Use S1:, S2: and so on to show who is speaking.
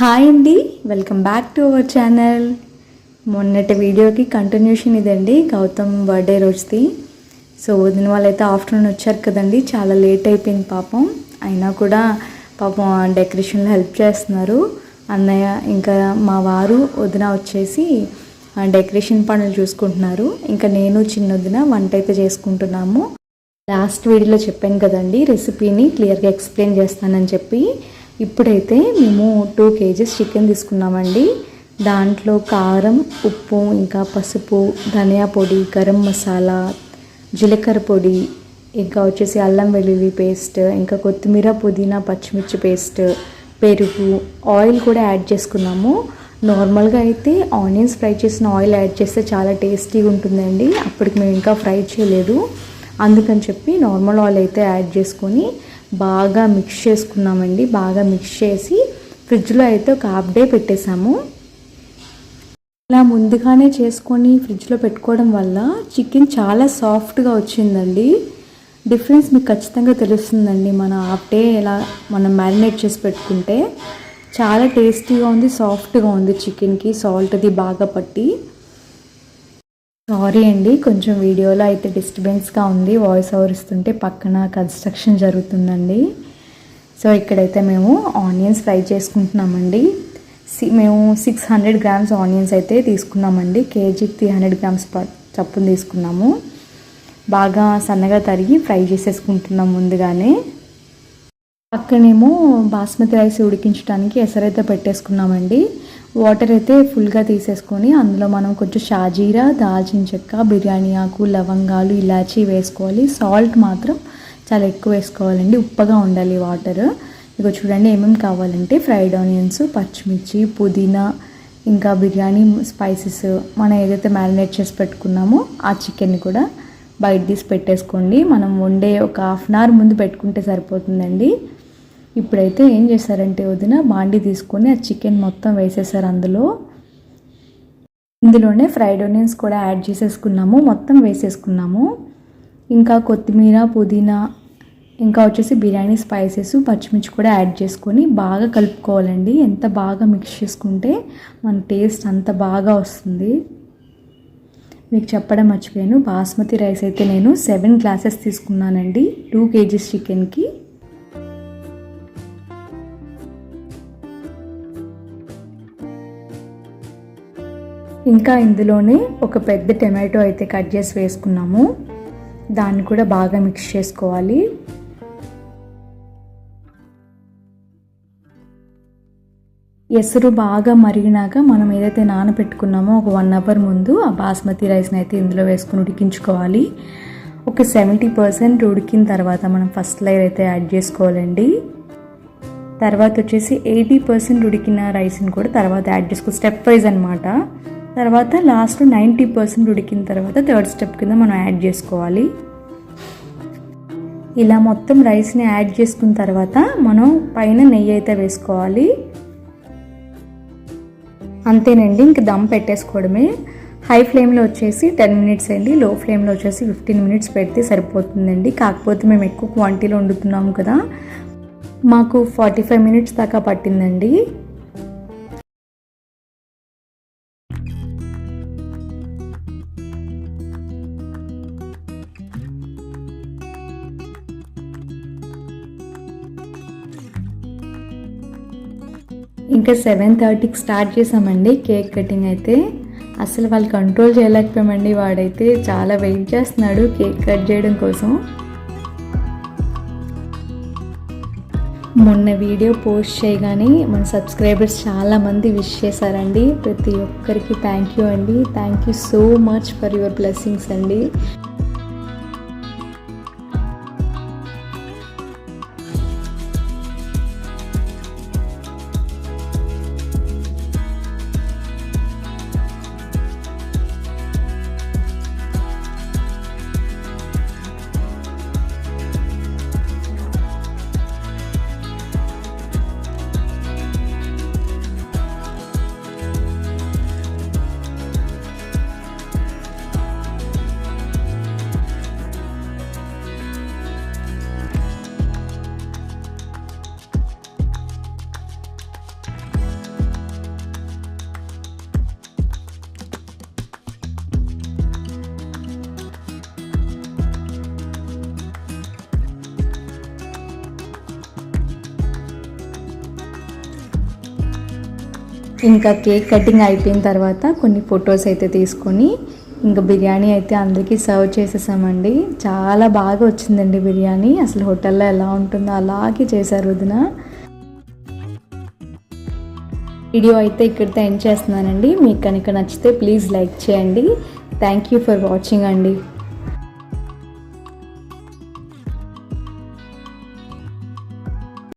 S1: Hi అండి welcome back to our channel. మొన్నటి వీడియోకి కంటిన్యూషన్ ఇదండి గౌతమ్ బర్త్డే రోజుది. సో వదిన వాళ్ళైతే ఆఫ్టర్నూన్ వచ్చారు కదండి చాలా లేట్ అయిపోయింది పాపం. అయినా కూడా పాపం డెకరేషన్లో హెల్ప్ చేస్తున్నారు. అన్నయ్య ఇంకా మా వారు వదిన వచ్చేసి డెకరేషన్ పనులు చూసుకుంటున్నారు. ఇంకా నేను చిన్న వదిన వంట అయితే చేసుకుంటున్నాము. లాస్ట్ వీడియోలో చెప్పాను కదండి రెసిపీని క్లియర్గా ఎక్స్ప్లెయిన్ చేస్తానని చెప్పి. ఇప్పుడైతే మేము టూ కేజీస్ చికెన్ తీసుకున్నామండి. దాంట్లో కారం ఉప్పు ఇంకా పసుపు ధనియా పొడి గరం మసాలా జీలకర్ర పొడి ఇంకా వచ్చేసి అల్లం వెల్లుల్లి పేస్ట్ ఇంకా కొత్తిమీర పుదీనా పచ్చిమిర్చి పేస్ట్ పెరుగు ఆయిల్ కూడా యాడ్ చేసుకున్నాము. నార్మల్గా అయితే ఆనియన్స్ ఫ్రై చేసిన ఆయిల్ యాడ్ చేస్తే చాలా టేస్టీగా ఉంటుందండి. అప్పటికి మేము ఇంకా ఫ్రై చేయలేదు. అందుకని చెప్పి నార్మల్ ఆయిల్ అయితే యాడ్ చేసుకొని బాగా మిక్స్ చేసుకున్నామండి. బాగా మిక్స్ చేసి ఫ్రిడ్జ్లో అయితే ఒక హాఫ్ డే పెట్టేశాము. ఇలా ముందుగానే చేసుకొని ఫ్రిడ్జ్లో పెట్టుకోవడం వల్ల చికెన్ చాలా సాఫ్ట్గా వచ్చిందండి. డిఫరెన్స్ మీకు ఖచ్చితంగా తెలుస్తుందండి. మన హాఫ్ డే ఎలా మనం మ్యారినేట్ చేసి పెట్టుకుంటే చాలా టేస్టీగా ఉంది సాఫ్ట్గా ఉంది చికెన్కి సాల్ట్ది బాగా పట్టి. సారీ అండి కొంచెం వీడియోలో అయితే డిస్టర్బెన్స్గా ఉంది. వాయిస్ ఓవర్ ఇస్తుంటే పక్కన కన్స్ట్రక్షన్ జరుగుతుందండి. సో ఇక్కడైతే మేము ఆనియన్స్ ఫ్రై చేసుకుంటున్నామండి. సి- మేము సిక్స్ హండ్రెడ్ గ్రామ్స్ ఆనియన్స్ అయితే తీసుకున్నామండి. కేజీ త్రీ హండ్రెడ్ గ్రామ్స్ ప- చప్పున తీసుకున్నాము. బాగా సన్నగా తరిగి ఫ్రై చేసేసుకుంటున్నాం ముందుగానే. పక్కనేమో బాస్మతి రైస్ ఉడికించడానికి ఎసరైతే పెట్టేసుకున్నామండి. వాటర్ అయితే ఫుల్గా తీసేసుకొని అందులో మనం కొంచెం షాజీరా దాల్చిన చెక్క బిర్యానీ ఆకు లవంగాలు ఇలాచీ వేసుకోవాలి. సాల్ట్ మాత్రం చాలా ఎక్కువ వేసుకోవాలండి. ఉప్పగా ఉండాలి వాటర్. ఇక చూడండి ఏమేమి కావాలంటే ఫ్రైడ్ ఆనియన్స్ పచ్చిమిర్చి పుదీనా ఇంకా బిర్యానీ స్పైసెస్ మనం ఏదైతే మ్యారినేట్ చేసి పెట్టుకున్నామో ఆ చికెన్ని కూడా బయట తీసి పెట్టేసుకోండి. మనం వండే ఒక హాఫ్ అన్ అవర్ ముందు పెట్టుకుంటే సరిపోతుందండి. ఇప్పుడైతే ఏం చేశారంటే వదిన బాండి తీసుకొని ఆ చికెన్ మొత్తం వేసేసారు అందులో. ఇందులోనే ఫ్రైడ్ ఆనియన్స్ కూడా యాడ్ చేసేసుకున్నాము మొత్తం వేసేసుకున్నాము. ఇంకా కొత్తిమీర పుదీనా ఇంకా వచ్చేసి బిర్యానీ స్పైసెస్ పచ్చిమిర్చి కూడా యాడ్ చేసుకొని బాగా కలుపుకోవాలండి. ఎంత బాగా మిక్స్ చేసుకుంటే మన టేస్ట్ అంత బాగా వస్తుంది. మీకు చెప్పడం మర్చిపోయాను బాస్మతి రైస్ అయితే నేను సెవెన్ గ్లాసెస్ తీసుకున్నానండి టూ కేజీస్ చికెన్కి. ఇంకా ఇందులోనే ఒక పెద్ద టమాటో అయితే కట్ చేసి వేసుకున్నాము. దాన్ని కూడా బాగా మిక్స్ చేసుకోవాలి. ఎసురు బాగా మరిగినాక మనం ఏదైతే నానబెట్టుకున్నామో ఒక వన్ అవర్ ముందు ఆ బాస్మతి రైస్ని అయితే ఇందులో వేసుకుని ఉడికించుకోవాలి. ఒక సెవెంటీ పర్సెంట్ ఉడికిన తర్వాత మనం ఫస్ట్ లేయర్ అయితే యాడ్ చేసుకోవాలండి. తర్వాత వచ్చేసి ఎయిటీ పర్సెంట్ ఉడికిన రైస్ని కూడా తర్వాత యాడ్ చేసుకో స్టెప్ వైజ్ అనమాట తర్వాత లాస్ట్ నైంటీ పర్సెంట్ ఉడికిన తర్వాత థర్డ్ స్టెప్ కింద మనం యాడ్ చేసుకోవాలి. ఇలా మొత్తం రైస్ని యాడ్ చేసుకున్న తర్వాత మనం పైన నెయ్యి అయితే వేసుకోవాలి. అంతేనండి ఇంక దమ్ పెట్టేసుకోవడమే. హై ఫ్లేమ్లో వచ్చేసి టెన్ మినిట్స్ అండి లో ఫ్లేమ్లో వచ్చేసి ఫిఫ్టీన్ మినిట్స్ పెడితే సరిపోతుందండి. కాకపోతే మేము ఎక్కువ క్వాంటిటీలో వండుతున్నాము కదా. మాకు ఫార్టీ ఫైవ్ మినిట్స్ దాకా పట్టిందండి. ఇంకా సెవెన్ థర్టీకి స్టార్ట్ చేసామండి కేక్ కటింగ్ అయితే. అసలు వాళ్ళు కంట్రోల్ చేయలేకపోయామండి. వాడైతే చాలా వెయిట్ చేస్తున్నాడు కేక్ కట్ చేయడం కోసం. మొన్న వీడియో పోస్ట్ చేయగానే మన సబ్స్క్రైబర్స్ చాలామంది విష్ చేశారండి. ప్రతి ఒక్కరికి థ్యాంక్ యూ అండి. Thank you so much for your blessings అండి. ఇంకా కేక్ కటింగ్ అయిపోయిన తర్వాత కొన్ని ఫొటోస్ అయితే తీసుకొని ఇంకా బిర్యానీ అయితే అందరికీ సర్వ్ చేసేసామండి. చాలా బాగా వచ్చిందండి బిర్యానీ. అసలు హోటల్లో ఎలా ఉంటుందో అలాగే చేశారు వదిన. వీడియో అయితే ఇక్కడితో ఎండ్ చేస్తున్నానండి. మీకు కనుక నచ్చితే ప్లీజ్ లైక్ చేయండి. థ్యాంక్ యూ ఫర్ వాచింగ్ అండి.